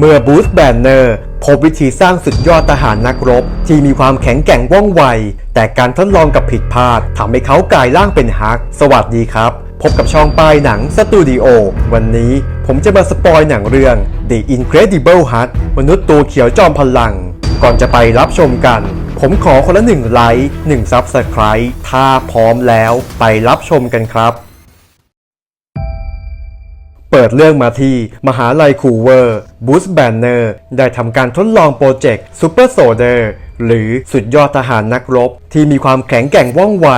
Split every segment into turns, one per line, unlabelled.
เมื่อบูธแบนเนอร์พบวิธีสร้างสุดยอดทหารนักรบ ที่มีความแข็งแกร่งว่องไว แต่การทดลองกับผิดพลาดทำให้เขากลายร่างเป็นฮัก สวัสดีครับ พบกับช่องป้ายหนังสตูดิโอวันนี้ผมจะมาสปอยหนังเรื่อง The Incredible Hulk มนุษย์ตัวเขียวจอมพลัง ก่อนจะไปรับชมกัน ผมขอคนละหนึ่งไลค์หนึ่งซับสไคร b e ถ้าพร้อมแล้วไปรับชมกันครับ เปิดเรื่องมาที่มหาลัยคูเวอร์บูสแบนเนอร์ได้ทำการทดลองโปรเจกต์ซูเปอร์โซเดอร์หรือสุดยอดทหารนักรบ ที่มีความแข็งแกร่งว่องไว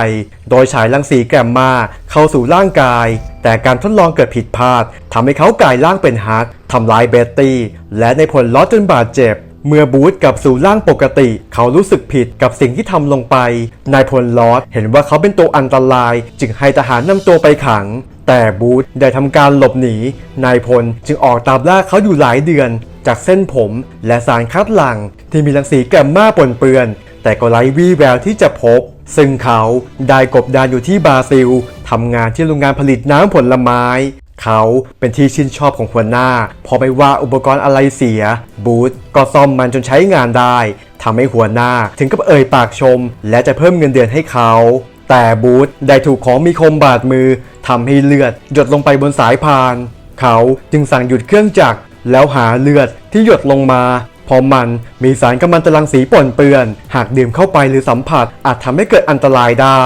โดยฉายรังสีแกรมมาเข้าสู่ร่างกาย แต่การทดลองเกิดผิดพลาดทำให้เขากลายร่างเป็นฮักทำลายเบตตี้ และในผลลอจนบาดเจ็บ เมื่อบูธกลับสู่ร่างปกติ เขารู้สึกผิดกับสิ่งที่ทำลงไป นายพลลอสเห็นว่าเขาเป็นตัวอันตราย จึงให้ทหารนำตัวไปขัง แต่บูธได้ทำการหลบหนี นายพลจึงออกตามล่าเขาอยู่หลายเดือน จากเส้นผมและสารคัดหลั่งที่มีรังสีแกมมาปนเปื้อน แต่ก็ไร้วี่แววที่จะพบ ซึ่งเขาได้กบดานอยู่ที่บราซิลทำงานที่โรงงานผลิตน้ำผลไม้ เขาเป็นที่ชื่นชอบของหัวหน้า พอไม่ว่าอุปกรณ์อะไรเสีย บูธก็ซ่อมมันจนใช้งานได้ทำให้หัวหน้าถึงกับเอ่ยปากชม และจะเพิ่มเงินเดือนให้เขา แต่บูธได้ถูกของมีคมบาดมือทำให้เลือดหยดลงไปบนสายพาน เขาจึงสั่งหยุดเครื่องจักร แล้วหาเลือดที่หยดลงมาเพราะมันมีสารกัมมันตรังสีปนเปื้อน หากดื่มเข้าไปหรือสัมผัสอาจทำให้เกิดอันตรายได้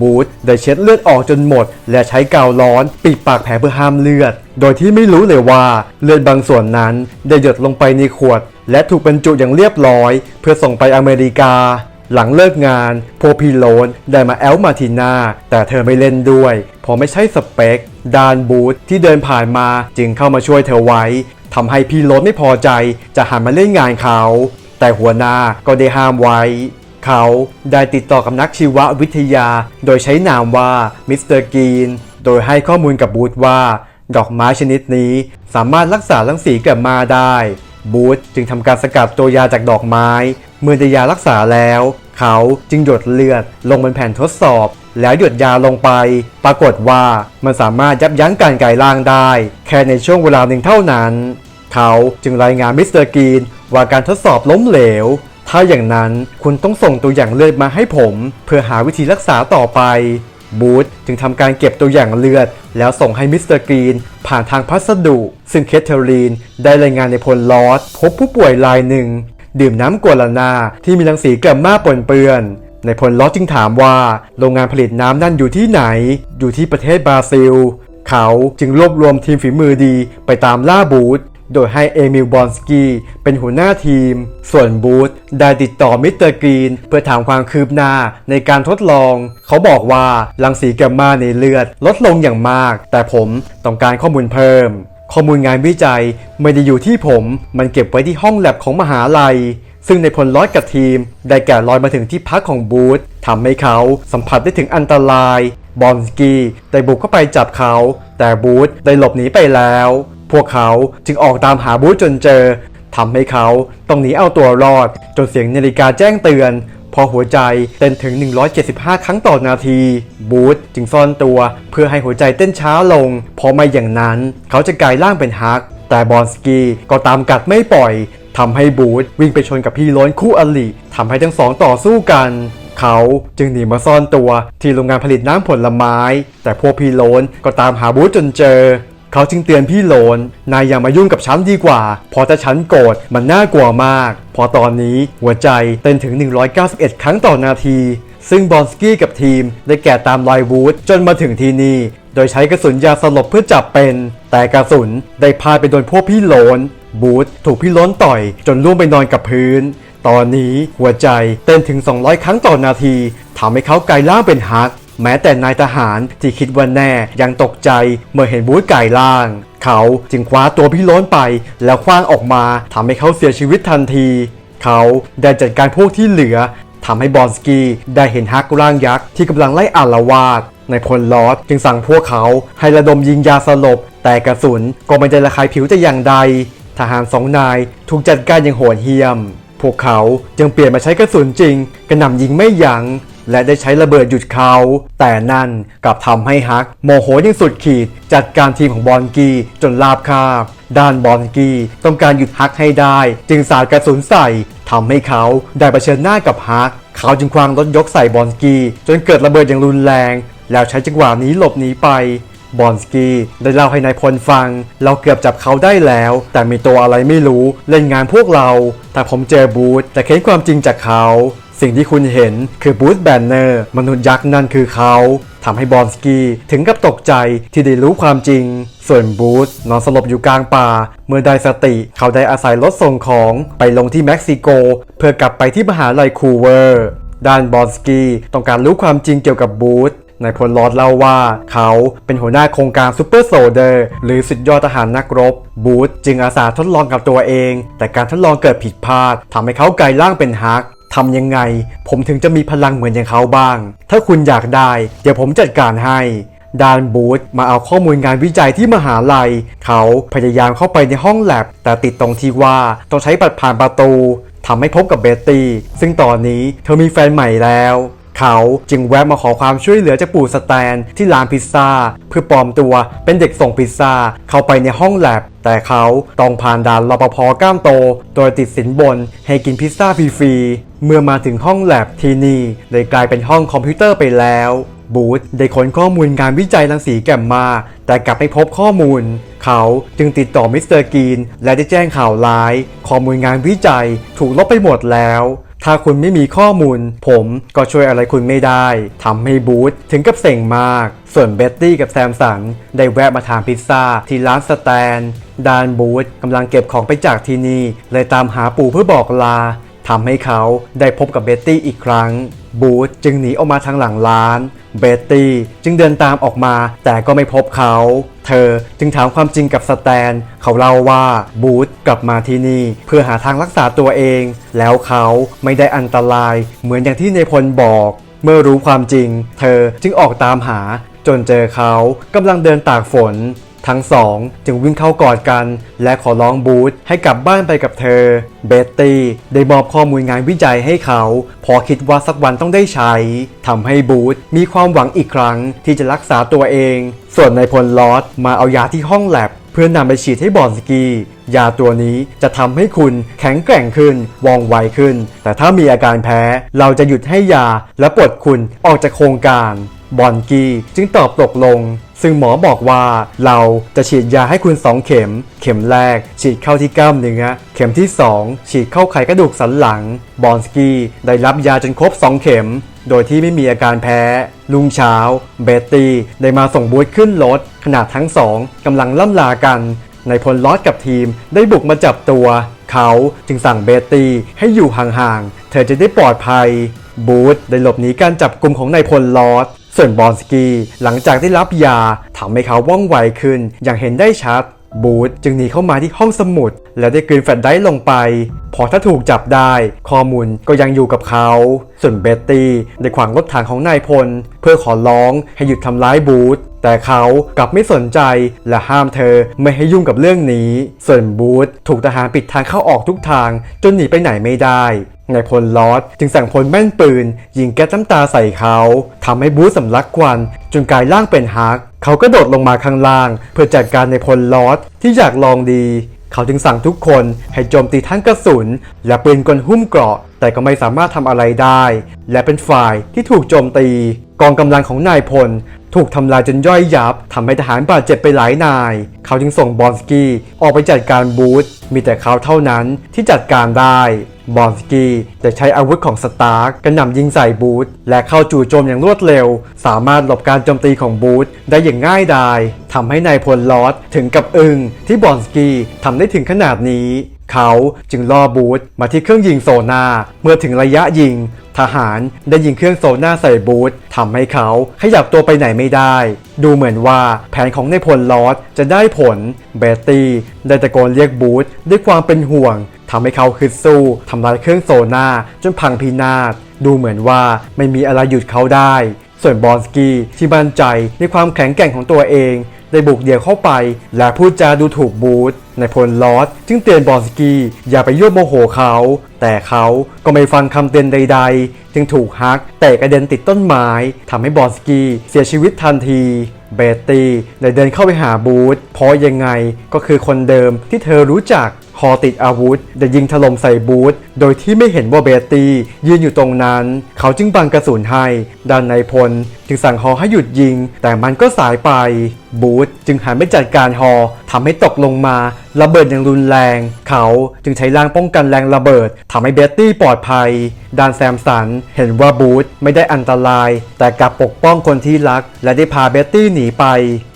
บูธได้เช็ดเลือดออกจนหมด และใช้กาวร้อนปิดปากแผลเพื่อห้ามเลือด โดยที่ไม่รู้เลยว่าเลือดบางส่วนนั้นได้หยดลงไปในขวด และถูกบรรจุอย่างเรียบร้อย เพื่อส่งไปอเมริกา หลังเลิกงานโพพีโลนได้มาแอลมาทีนาแต่เธอไม่เล่นด้วยเพราะไม่ใช่สเปค ดานบูธที่เดินผ่านมาจึงเข้ามาช่วยเธอไว้ทำให้พี่โลนไม่พอใจจะหันมาเล่นงานเขา แต่หัวหน้าก็ได้ห้ามไว้ เขาได้ติดต่อกับนักชีววิทยา โดยใช้นามว่ามิสเตอร์กีนโดยให้ข้อมูลกับบูธว่า ดอกไม้ชนิดนี้สามารถรักษารังสีแกรมมาได้บูธจึงทำการสกัดตัวยาจากดอกไม้ เมื่อได้ยารักษาแล้ว เขาจึงหยดเลือดลงบนแผ่นทดสอบ แล้วหยดยาลงไป ปรากฏว่ามันสามารถยับยั้งการกลายร่างได้ แค่ในช่วงเวลาหนึ่งเท่านั้น เขาจึงรายงานมิสเตอร์กรีนว่าการทดสอบล้มเหลว ถ้าอย่างนั้นคุณต้องส่งตัวอย่างเลือดมาให้ผม เพื่อหาวิธีรักษาต่อไปบูธจึงทำการเก็บตัวอย่างเลือด แล้วส่งให้มิสเตอร์กรีนผ่านทางพัสดุ ซึ่งเคทเธอรีนได้รายงานในพลลอสพบผู้ป่วยรายหนึ่ง ดื่มน้ำกัวลานาที่มีรังสีแกรมมาปนเปื้อนในพลลอจึงถามว่าโรงงานผลิตน้ำนั่นอยู่ที่ไหน อยู่ที่ประเทศบราซิล เขาจึงรวบรวมทีมฝีมือดีไปตามล่าบูธโดยให้เอมิลบอนสกี้เป็นหัวหน้าทีม ส่วนบูธได้ติดต่อมิสเตอร์กรีนเพื่อถามความคืบหน้าในการทดลอง เขาบอกว่ารังสีแกมมาในเลือดลดลงอย่างมาก แต่ผมต้องการข้อมูลเพิ่ม ข้อมูลงานวิจัยไม่ได้อยู่ที่ผม มันเก็บไว้ที่ห้องแลบของมหาลัย ซึ่งในพลร้อยกับทีม ได้แก่ลอยมาถึงที่พักของบูธทำให้เขาสัมผัสได้ถึงอันตราย บอนสกี้ได้บุกเข้าไปจับเขา แต่บูธได้หลบหนีไปแล้ว พวกเขาจึงออกตามหาบูธจนเจอทำให้เขาต้องหนีเอาตัวรอด จนเสียงนาฬิกาแจ้งเตือน พอหัวใจเต้นถึง 175 ครั้งต่อนาที บูธจึงซ่อนตัวเพื่อให้หัวใจเต้นช้าลงพราะไม่อย่างนั้น เขาจะกลายร่างเป็นฮัก แต่บอนสกีก็ตามกัดไม่ปล่อยทำให้บูธวิ่งไปชนกับพี่ล้นคู่อลิทำให้ทั้งสองต่อสู้กันเขาจึงหนีมาซ่อนตัวที่โรงงานผลิตน้ำผลไม้ แต่พวกพี่โลนก็ตามหาบูธจนเจอ เขาจึงเตือนพี่โลน นายอย่ามายุ่งกับฉันดีกว่าเพราะถ้าฉันโกรธมันน่ากลัวมาก พอตอนนี้หัวใจเต้นถึง 191 ครั้งต่อนาที ซึ่งบอนสกี้กับทีมได้แก่ตามลายวูดจนมาถึงที่นี่ โดยใช้กระสุนยาสลบเพื่อจับเป็น แต่กระสุนได้พาไปโดนพวกพี่โลน บูธถูกพี่โล้นต่อย จนล่วงไปนอนกับพื้น ตอนนี้หัวใจเต้นถึง 200 ครั้งต่อนาทีทำให้เขากลายร่างเป็นฮัก แม้แต่นายทหารที่คิดว่าแน่ยังตกใจเมื่อเห็นบูธกลายร่าง เขาจึงคว้าตัวพี่ล้นไป แล้วคว้างออกมาทำให้เขาเสียชีวิตทันที เขาได้จัดการพวกที่เหลือทำให้บอนสกี้ได้เห็นฮักร่างยักษ์ที่กำลังไล่อาละวาดในพลลอสจึงสั่งพวกเขาให้ระดมยิงยาสลบ แต่กระสุนก็ไม่ได้ระคายผิวแต่อย่างใด ทหารสองนายถูกจัดการอย่างโหดเหี้ยม พวกเขาจึงเปลี่ยนมาใช้กระสุนจริง กระหน่ำยิงไม่ยัง้ง และได้ใช้ระเบิดหยุดเขา แต่นั่นกลับทำให้ฮัก โมโหยิ่งสุดขีด จัดการทีมของบอลกีจนลาบคาบ ด้านบอลกีต้องการหยุดฮักให้ได้ จึงสาดกระสุนใส่ทำให้เขาได้เผชิญหน้ากับฮัก เขาจึงควางรถยกใส่บอลกีจนเกิดระเบิดอย่างรุนแรง แล้วใช้จังหวะนี้หลบหนีไปบอนสกี้ได้เล่าให้นายพลฟัง เราเกือบจับเขาได้แล้ว แต่มีตัวอะไรไม่รู้เล่นงานพวกเรา แต่ผมเจอบูธแต่เค้นความจริงจากเขา สิ่งที่คุณเห็นคือบูธแบนเนอร์มนุษย์ยักษ์นั่นคือเขาทำให้บอนสกี้ถึงกับตกใจที่ได้รู้ความจริง ส่วนบูธนอนสลบอยู่กลางป่า เมื่อได้สติเขาได้อาศัยรถส่งของไปลงที่เม็กซิโก เพื่อกลับไปที่มหาลัยคูเวอร์ด้านบอนสกี้ต้องการรู้ความจริงเกี่ยวกับบูธนายพลลอดเล่าว่าเขาเป็นหัวหน้าโครงการซูเปอร์โซเดอร์หรือสุดยอดทหารนักรบ บูธจึงอาสาทดลองกับตัวเอง แต่การทดลองเกิดผิดพลาดทำให้เขากลายร่างเป็นฮัก ทำยังไง ผมถึงจะมีพลังเหมือนอย่างเขาบ้าง ถ้าคุณอยากได้ เดี๋ยวผมจัดการให้ดานบูธมาเอาข้อมูลงานวิจัยที่มหาลัย เขาพยายามเข้าไปในห้องแลบ แต่ติดตรงที่ว่าต้องใช้บัตรผ่านประตูทำให้พบกับเบตตี้ ซึ่งตอนนี้เธอมีแฟนใหม่แล้ว เขาจึงแวะมาขอความช่วยเหลือจากปู่สแตนที่ร้านพิซซ่า เพื่อปลอมตัวเป็นเด็กส่งพิซซ่าเข้าไปในห้องแลบ แต่เขาต้องผ่านด่านรปภก้ามโต โดยติดสินบนให้กินพิซซ่าฟรีๆเมื่อมาถึงห้องแลบที่นี่เลยกลายเป็นห้องคอมพิวเตอร์ไปแล้วบูธได้ค้นข้อมูลงานวิจัยรังสีแกมมา แต่กลับไม่พบข้อมูล เขาจึงติดต่อมิสเตอร์กรีน และได้แจ้งข่าวร้าย ข้อมูลงานวิจัยถูกลบไปหมดแล้ว ถ้าคุณไม่มีข้อมูล ผมก็ช่วยอะไรคุณไม่ได้ทำให้บูธถึงกับเส่งมาก ส่วนเบ็ตตี้กับแซมสันได้แวะมาทานพิซซ่าที่ร้านสแตนดานบูธกำลังเก็บของไปจากที่นี่ เลยตามหาปู่เพื่อบอกลาทำให้เขาได้พบกับเบ็ตตี้อีกครั้ง บูธจึงหนีออกมาทางหลังร้าน เบตตี้จึงเดินตามออกมาแต่ก็ไม่พบเขา เธอจึงถามความจริงกับสแตน เขาเล่าว่าบูธกลับมาที่นี่ เพื่อหาทางรักษาตัวเอง แล้วเขาไม่ได้อันตรายเหมือนอย่างที่ในพลบอก เมื่อรู้ความจริง เธอจึงออกตามหาจนเจอเขากำลังเดินตากฝน ทั้งสองจึงวิ่งเข้ากอดกัน และขอร้องบูธให้กลับบ้านไปกับเธอ เบตตี้ได้มอบข้อมูลงานวิจัยให้เขา พอคิดว่าสักวันต้องได้ใช้ทำให้บูธมีความหวังอีกครั้งที่จะรักษาตัวเอง ส่วนในพลลอสมาเอายาที่ห้องแลบเพื่อนำไปฉีดให้บอนสกี้ยาตัวนี้จะทำให้คุณแข็งแกร่งขึ้นว่องไวขึ้น แต่ถ้ามีอาการแพ้ เราจะหยุดให้ยาและปลดคุณออกจากโครงการ บอนกี้จึงตอบตกลง ซึ่งหมอบอกว่าเราจะฉีดยาให้คุณ 2 เข็ม เข็มแรก ฉีดเข้าที่กล้ามเนื้อ เข็มที่ 2 ฉีดเข้าไขกระดูกสันหลัง บอนสกี้ได้รับยาจนครบ 2 เข็ม โดยที่ไม่มีอาการแพ้ ลุงเช้า เบตตี้ได้มาส่งบูธขึ้นรถขณะทั้งสองกำลังล่ำลากันในายพลลอดกับทีมได้บุกมาจับตัว เขาจึงสั่งเบตตี้ให้อยู่ห่างๆ เธอจะได้ปลอดภัย บูธได้หลบหนีการจับกลุ่มของนายพลลอด ส่วนบอนสกี้หลังจากได้รับยาทำให้เขาว่องไวขึ้นอย่างเห็นได้ชัด บูธจึงหนีเข้ามาที่ห้องสมุด และได้กลืนแฟลชไดร์ลงไป พอถ้าถูกจับได้ ข้อมูลก็ยังอยู่กับเขา ส่วนเบตตี้ได้ขวางรถถังของนายพล เพื่อขอร้องให้หยุดทำร้ายบูธแต่เขากลับไม่สนใจและห้ามเธอไม่ให้ยุ่งกับเรื่องนี้ ส่วนบูธถูกทหารปิดทางเข้าออกทุกทาง จนหนีไปไหนไม่ได้นายพลลอสจึงสั่งพลแม่นปืน ยิงแก๊สน้ำตาใส่เขาทำให้บูธสำลักควันจนกลายร่างเป็นฮัก เขาก็โดดลงมาข้างล่าง เพื่อจัดการในพลลอสที่อยากลองดี เขาจึงสั่งทุกคนให้โจมตีทั้งกระสุน และปืนกลหุ้มเกราะ แต่ก็ไม่สามารถทำอะไรได้ และเป็นฝ่ายที่ถูกโจมตี กองกำลังของนายพล ถูกทำลายจนย่อยยับทำให้ทหารบาดเจ็บไปหลายนาย เขาจึงส่งบอนสกี้ออกไปจัดการบูธมีแต่เขาเท่านั้นที่จัดการได้บอนสกี้จะใช้อาวุธของสตาร์กกระหน่ำยิงใส่บูธและเข้าจู่โจมอย่างรวดเร็ว สามารถหลบการโจมตีของบูธได้อย่างง่ายดายทำให้นายพลลอสถึงกับอึงที่บอนสกี้ทำได้ถึงขนาดนี้ เขาจึงล่อบูธมาที่เครื่องยิงโซนาเมื่อถึงระยะยิง ทหารได้ยิงเครื่องโซน่าใส่บูธทำให้เขาขยับตัวไปไหนไม่ได้ ดูเหมือนว่าแผนของในายพลลอสจะได้ผล เบตตี้ได้ตะโกนเรียกบูธด้วยความเป็นห่วงทำให้เขาคึดสู้ทำลายเครื่องโซน่าจนพังพินาศดูเหมือนว่าไม่มีอะไรหยุดเขาได้ ส่วนบอนสกี้ที่มั่นใจในความแข็งแกร่งของตัวเอง ได้บุกเดี่ยวเข้าไป และพูดจาดูถูกบูธในพลลอสจึงเตือนบอนสกี้อย่าไปยั่วโมโหเขา แต่เขาก็ไม่ฟังคำเตือนใด ๆ จึงถูกฮักเตะกระเด็นติดต้นไม้ทำให้บอนสกี้เสียชีวิตทันทีเบตตี้ได้เดินเข้าไปหาบูธเพราะยังไงก็คือคนเดิมที่เธอรู้จัก คอติดอาวุธจะยิงถล่มใส่บูธโดยที่ไม่เห็นว่าเบตตี้ยืนอยู่ตรงนั้น เขาจึงบังกระสุนให้ด้านในพล จึงสั่งฮอให้หยุดยิง แต่มันก็สายไป บูธจึงหันไปจัดการฮอทำให้ตกลงมา ระเบิดอย่างรุนแรง เขาจึงใช้ร่างป้องกันแรงระเบิดทำให้เบตตี้ปลอดภัยด้านแซมสันเห็นว่าบูธไม่ได้อันตราย แต่กลับปกป้องคนที่รัก และได้พาเบตตี้หนีไป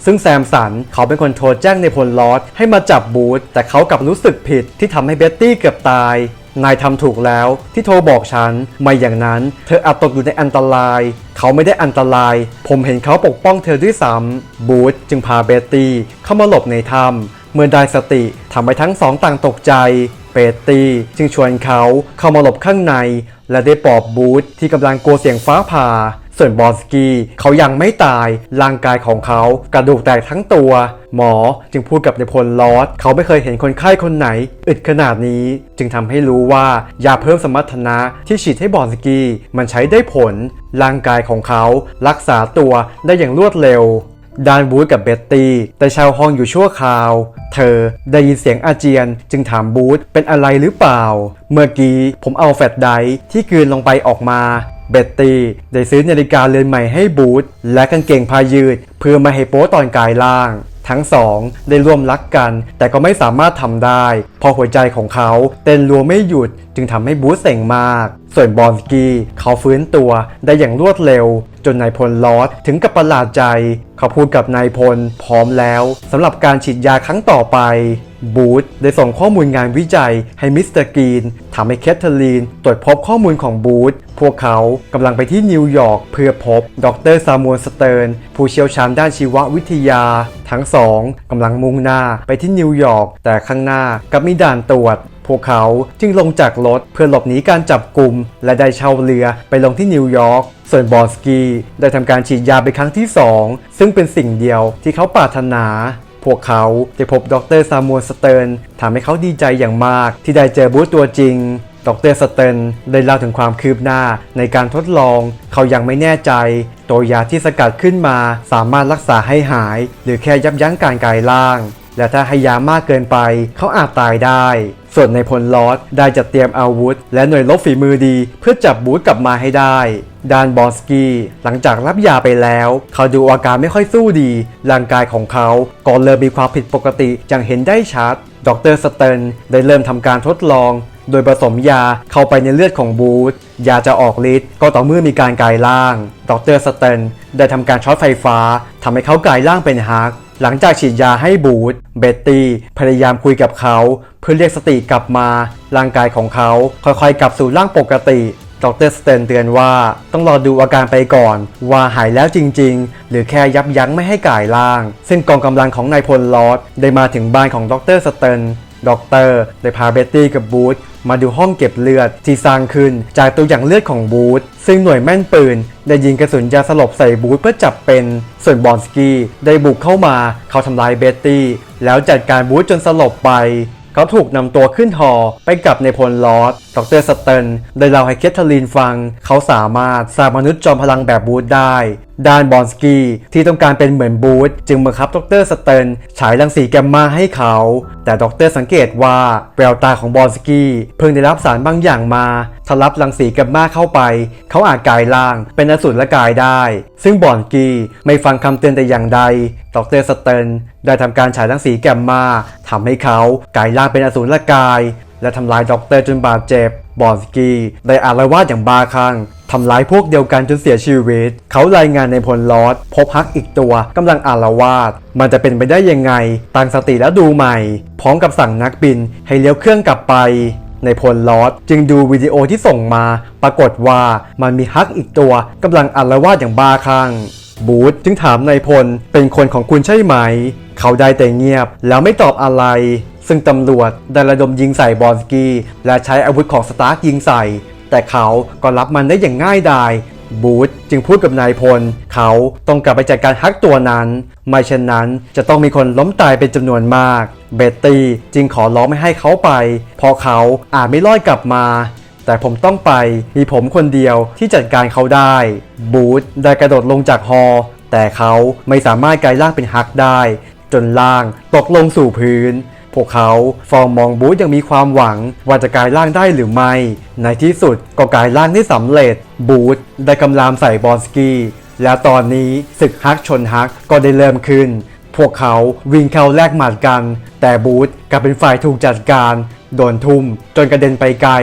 ซึ่งแซมสันเขาเป็นคนโทรแจ้งในพลลอสให้มาจับบูธแต่เขากลับรู้สึกผิดที่ทำให้เบ็ตตี้เกือบตาย นายทำถูกแล้วที่โทรบอกฉัน ไม่อย่างนั้น เธออาจตกอยู่ในอันตราย เขาไม่ได้อันตราย ผมเห็นเขาปกป้องเธอด้วยซ้ำบูธจึงพาเบตตี้เข้ามาหลบในถ้ำเมื่อได้สติทำให้ทั้งสองต่างตกใจเบตตี้จึงชวนเขาเข้ามาหลบข้างใน และได้ปอบบูธที่กำลังกลัวเสียงฟ้าผ่า ส่วนบอลสกี้เขายังไม่ตาย ร่างกายของเขากระดูกแตกทั้งตัว หมอจึงพูดกับในพลลอสเขาไม่เคยเห็นคนไข้คนไหน อึดขนาดนี้ จึงทำให้รู้ว่ายาเพิ่มสมรรถนะที่ฉีดให้บอลสกี้มันใช้ได้ผล ร่างกายของเขารักษาตัวได้อย่างรวดเร็วดานบูธกับเบ็ตตี้แต่ชาวห้องอยู่ชั่วคราว เธอได้ยินเสียงอาเจียนจึงถามบูธเป็นอะไรหรือเปล่า เมื่อกี้ผมเอาแฟลชไดที่กลืนลงไปออกมา เบ็ตตี้ได้ซื้อนาฬิกาเรือนใหม่ให้บูธและกางเกงพายืด เพื่อมาให้โป๊ตอนกายล่าง ทั้งสองได้ร่วมรักกัน แต่ก็ไม่สามารถทำได้เพอหัวใจของเขาเต้นรัวไม่หยุดจึงทำให้บูธเส่งมากส่วนบอนสกี้เขาฟื้นตัวได้อย่างรวดเร็ว จนนายพลลอสถึงกับประหลาดใจ เขาพูดกับนายพลพร้อมแล้วสำหรับการฉีดยาครั้งต่อไปบูธได้ส่งข้อมูลงานวิจัยให้มิสเตอร์กรีนทำให้แคทเธอรีนตรวจพบข้อมูลของบูธพวกเขากำลังไปที่นิวยอร์กเพื่อพบดรซามูลสเติร์นผู้เชี่ยวชาญด้านชีววิทยา ทั้งสองกำลังมุ่งหน้าไปที่นิวยอร์กแต่ข้างหน้ากับมีด่านตรวจ พวกเขาจึงลงจากรถเพื่อหลบหนีการจับกลุ่มและได้เช่าเรือไปลงที่นิวยอร์กส่วนบอสกี้ได้ทำการฉีดยาเป็นครั้งที่ 2 ซึ่งเป็นสิ่งเดียวที่เขาปรารถนาพวกเขาได้พบดรซามูลสเติร์นทำให้เขาดีใจอย่างมากที่ได้เจอบูธตัวจริง ดรสเติร์นได้เล่าถึงความคืบหน้าในการทดลอง เขายังไม่แน่ใจ ตัวยาที่สกัดขึ้นมาสามารถรักษาให้หาย หรือแค่ยับยั้งการกลายร่าง และถ้าให้ยามากเกินไป เขาอาจตายได้ ส่วนในพลลอสได้จัดเตรียมอาวุธ และหน่วยลบฝีมือดี เพื่อจับบูธกลับมาให้ได้ด้านบอสกี้หลังจากรับยาไปแล้ว เขาดูอาการไม่ค่อยสู้ดี ร่างกายของเขาก็เริ่มมีความผิดปกติอย่างเห็นได้ชัด ดรสเติร์นได้เริ่มทำการทดลอง โดยผสมยาเข้าไปในเลือดของบูธ ยาจะออกฤทธิ์ก็ต่อเมื่อมีการกลายร่าง ดรสเตนได้ทำการช็อตไฟฟ้าทำให้เขากลายร่างเป็นฮัก หลังจากฉีดยาให้บูธเบตตี้พยายามคุยกับเขา เพื่อเรียกสติกลับมา ร่างกายของเขาค่อยๆกลับสู่ร่างปกติดรสเตนเตือนว่าต้องรอดูอาการไปก่อน ว่าหายแล้วจริง ๆ หรือแค่ยับยั้งไม่ให้กลายร่าง ซึ่งกองกำลังของนายพลลอสได้มาถึงบ้านของดรสเตนด็อกเตอร์ได้พาเบ็ตตี้กับบูธ มาดูห้องเก็บเลือดที่สร้างขึ้นจากตัวอย่างเลือดของบูธซึ่งหน่วยแม่นปืน ได้ยิงกระสุนยาสลบใส่บูธเพื่อจับเป็น ส่วนบอนสกี้ได้บุกเข้ามาเขาทำลายเบตตี้ แล้วจัดการบูธจนสลบไป เขาถูกนำตัวขึ้นหอไปกับในพลลอส ดรสเตนได้เล่าให้เคทเธอรีนฟัง เขาสามารถสร้างมนุษย์จอมพลังแบบบูธได้ ด้านบอนสกี้ที่ต้องการเป็นเหมือนบูธจึงบังคับดรสเตนฉายรังสีแกมมาให้เขา แต่ดรสังเกตว่าแววตาของบอนสกี้เพิ่งได้รับสารบางอย่างมาถ้ารับรังสีแกมมาเข้าไป เขาอาจกลายร่างเป็นอสูรละกายได้ ซึ่งบอนสกี้ไม่ฟังคำเตือนแต่อย่างใดดรสเตนได้ทำการฉายรังสีแกมมาทำให้เขากลายร่างเป็นอสูรละกาย และทำลายด็อกเตอร์จนบาดเจ็บ บอสกี้ได้อารวาสอย่างบาคลั่งทำร้ายพวกเดียวกันจนเสียชีวิต เขารายงานในพลลอสพบฮักอีกตัวกำลังอารวาส มันจะเป็นไปได้ยังไงตั้งสติแล้วดูใหม่ พร้อมกับสั่งนักบินให้เลี้ยวเครื่องกลับไป ในพลลอสจึงดูวิดีโอที่ส่งมา ปรากฏว่ามันมีฮักอีกตัวกำลังอารวาสอย่างบ้าคลั่งบูธจึงถามนายพลเป็นคนของคุณใช่ไหม เขาได้แต่เงียบแล้วไม่ตอบอะไร ซึ่งตำรวจได้ระดมยิงใส่บอลสกี้ และใช้อาวุธของสตาร์กยิงใส่ แต่เขาก็รับมันได้อย่างง่ายดายบูธจึงพูดกับนายพล เขาต้องกลับไปจัดการฮักตัวนั้น ไม่เช่นนั้นจะต้องมีคนล้มตายเป็นจำนวนมาก เบตตี้จึงขอร้องไม่ให้เขาไป เพราะเขาอาจไม่รอดกลับมา แต่ผมต้องไปมีผมคนเดียวที่จัดการเขาได้ บูธได้กระโดดลงจากฮอ แต่เขาไม่สามารถกลายร่างเป็นฮักได้ จนล่างตกลงสู่พื้น พวกเขาฟองมองบูธยังมีความหวังว่าจะกลายร่างได้หรือไม่ ในที่สุดก็กลายร่างได้สำเร็จ บูธได้กำรามใส่บอลสกี้ แล้วตอนนี้ศึกฮักชนฮักก็ได้เริ่มขึ้น พวกเขาวิ่งเข้าแลกหมัดกัน แต่บูธกลับเป็นฝ่ายถูกจัดการ โดนทุ่มจนกระเด็นไปไกล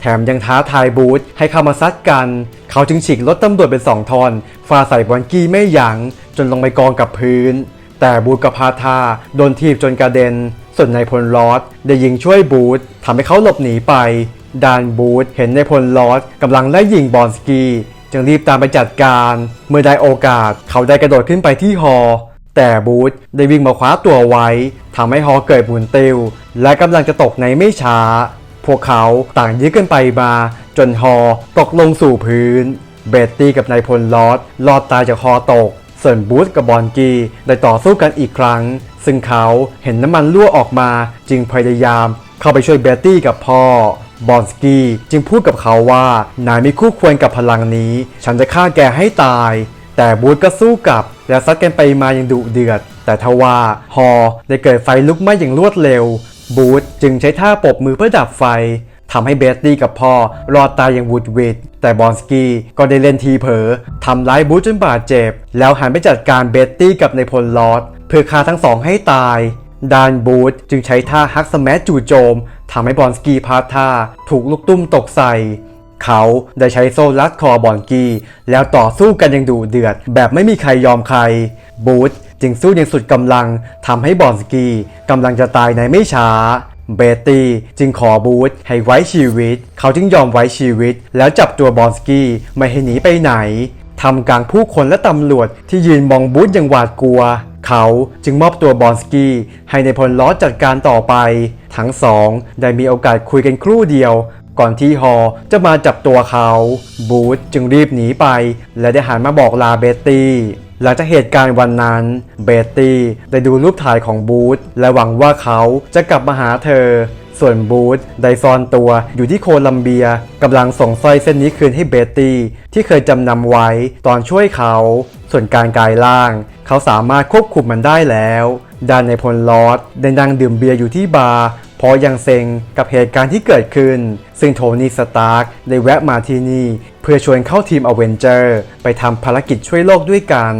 แถมยังท้าทายบูธให้เข้ามาซัดกัน เขาจึงฉีกรถตำรวจเป็นสองทอนฟาใส่บอนกี้ไม่ยัง้งจนลงไปกองกับพื้น แต่บูธกับพาธาโดนทีบจนกระเด็น ส่วนนายพลลอสได้ยิงช่วยบูธทำให้เขาหลบหนีไป ดานบูธเห็นนายพลลอสกำลังไล่ยิงบอนสกี้จึงรีบตามไปจัดการ เมื่อได้โอกาสเขาได้กระโดดขึ้นไปที่ฮอ แต่บูธได้วิ่งมาคว้าตัวไว้ทำให้ฮอเกิดหมุนติว และกำลังจะตกในไม่ช้า พวกเขาต่างยื้อกันไปมา จนฮอตกลงสู่พื้น เบตตี้กับนายพลลอสรอดตายจากฮอตก ส่วนบูธกับบอนกีได้ต่อสู้กันอีกครั้ง ซึ่งเขาเห็นน้ำมันรั่วออกมาจึงพยายามเข้าไปช่วยเบตตี้กับพ่อบอนสกี้จึงพูดกับเขาว่านายม่คู่ควรกับพลังนี้ ฉันจะฆ่าแกให้ตาย แต่บูธก็สู้กลับ และซัดกันไปมาอย่างดุเดือด แต่ทว่าฮอได้เกิดไฟลุกไหม้อย่างรวดเร็ว บูธจึงใช้ท่าปบมือเพื่อดับไฟทำให้เบตตี้กับพ่อรอดตายอย่างวุดวิด แต่บอนสกี้ก็ได้เล่นทีเผลอทำร้ายบูธจนบาดเจ็บ แล้วหันไปจัดการเบตตี้กับในพลลอสเพื่อฆ่าทั้งสองให้ตายดานบูธจึงใช้ท่าฮักสแมชจู่โจมทำให้บอนสกี้พลาดท่าถูกลูกตุ้มตกใส่ เขาได้ใช้โซ่ลัดคอบอนกี้แล้วต่อสู้กันอย่างดุเดือด แบบไม่มีใครยอมใคร บูธจึงสู้อย่างสุดกำลังทำให้บอนสกี้กำลังจะตายในไม่ช้า เบตตี้จึงขอบูธให้ไว้ชีวิต เขาจึงยอมไว้ชีวิต แล้วจับตัวบอนสกี้ไม่ให้หนีไปไหนทำกลางผู้คนและตำรวจที่ยืนมองบูธอย่างหวาดกลัว เขาจึงมอบตัวบอนสกี้ให้ในพลล้อจัดการต่อไป ทั้งสองได้มีโอกาสคุยกันครู่เดียว ก่อนที่ฮอจะมาจับตัวเขา บูธจึงรีบหนีไป และได้หันมาบอกลาเบตตี้ หลังจากเหตุการณ์วันนั้น เบตตี้ได้ดูรูปถ่ายของบูธและหวังว่าเขาจะกลับมาหาเธอ ส่วนบูธได้ซ่อนตัวอยู่ที่โคลัมเบียกำลังส่งสร้อยเส้นนี้คืนให้เบตตี้ที่เคยจำนำไว้ตอนช่วยเขา ส่วนการกายร่าง เขาสามารถควบคุมมันได้แล้ว ด้านในพลลอสได้นั่งดื่มเบียร์อยู่ที่บาร์เพราะยังเซ็งกับเหตุการณ์ที่เกิดขึ้น ซึ่งโทนี่สตาร์กได้แวะมาที่นี่ เพื่อชวนเข้าทีมอเวนเจอร์ไปทำภารกิจช่วยโลกด้วยกัน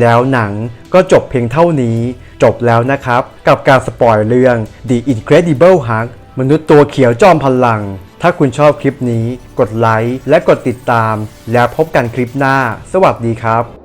แล้วหนังก็จบเพียงเท่านี้ จบแล้วนะครับ กับการสปอยเรื่อง The Incredible Hulk มนุษย์ตัวเขียวจอมพลัง ถ้าคุณชอบคลิปนี้ กดไลค์และกดติดตาม แล้วพบกันคลิปหน้า สวัสดีครับ